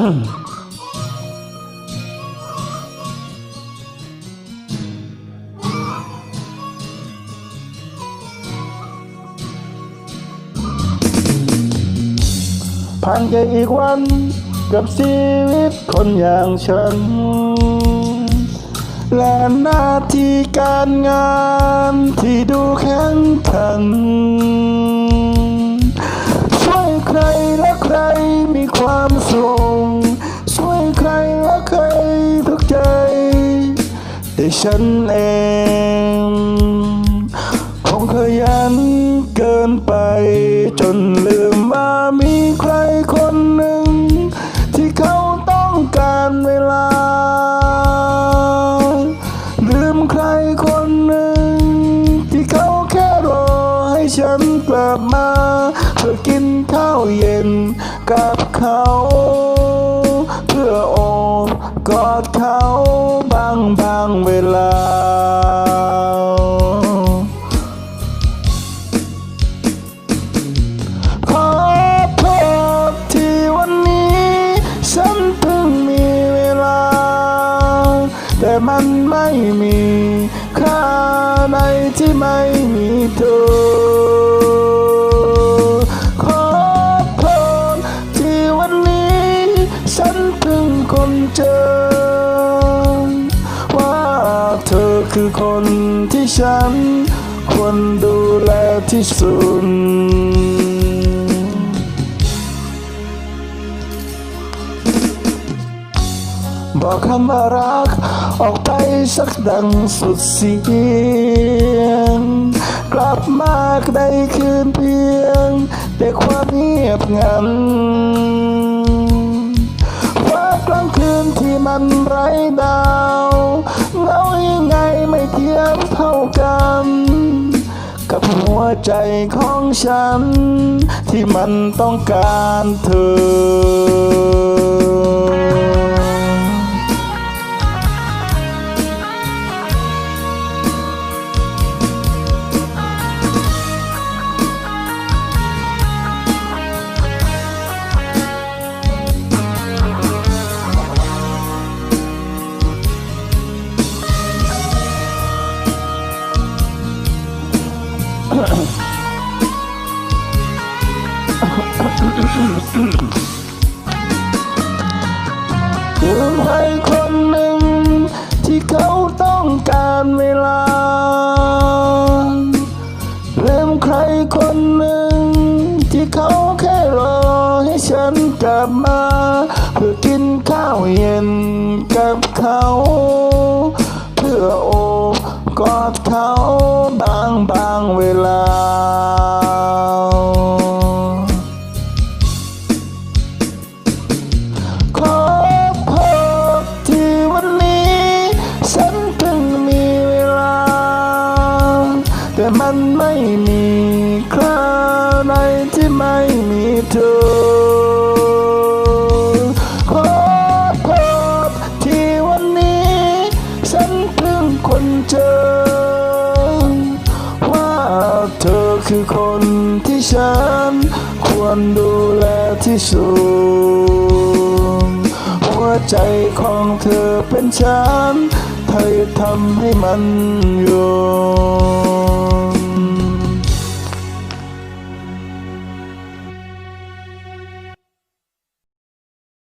ผ่านแค่อีกวันกับชีวิตคนอย่างฉัน และหน้าที่การงานที่ดูแข็งขัน และใครมีความสุขช่วยใครและใครทุกใจแต่ฉันเองคงขยันเกินไป จนลืมว่ามีใครคนหนึ่ง ที่เขาต้องการเวลา ลืมใครคนหนึ่ง ฉันกลับมาเพื่อกินข้าวเย็นกับเขา เพื่อโอบกอดเขาบางบางเวลา ขอโทษที่วันนี้ ฉันเพิ่งมีเวลา แต่มันไม่มีค่า ที่ไม่มีเธอขอพรที่วันนี้ ฉันเพิ่งคนเจอ ว่าเธอคือคนที่ฉันควรดูแลที่สุด บอกคำว่ารัก ออกไปสักดังสุดเสียง กลับมาได้คืนเพียง แต่ความเงียบงันฟ้ากลางคืนที่มันไร้ดาวเงายังไงไม่เทียมเท่ากันกับหัวใจของฉัน ที่มันต้องการเธอ ลืมใครคนหนึ่ง ที่เขาต้องการเวลาเลืมใครคนหนึ่ง ที่เขาแค่รอให้ฉันกลับมา เพื่อกินข้าวเย็นกับเขา เพื่อโอบ กอดเขาบางบางเวลา ขอโทษที่วันนี้ ฉันเพิ่งมีเวลา แต่มันไม่มีคราวใดที่ไม่มีเธอ คือคนที่ฉัน ควรดูแลที่สุด หัวใจของเธอเป็นฉันเธอทำให้มันอยน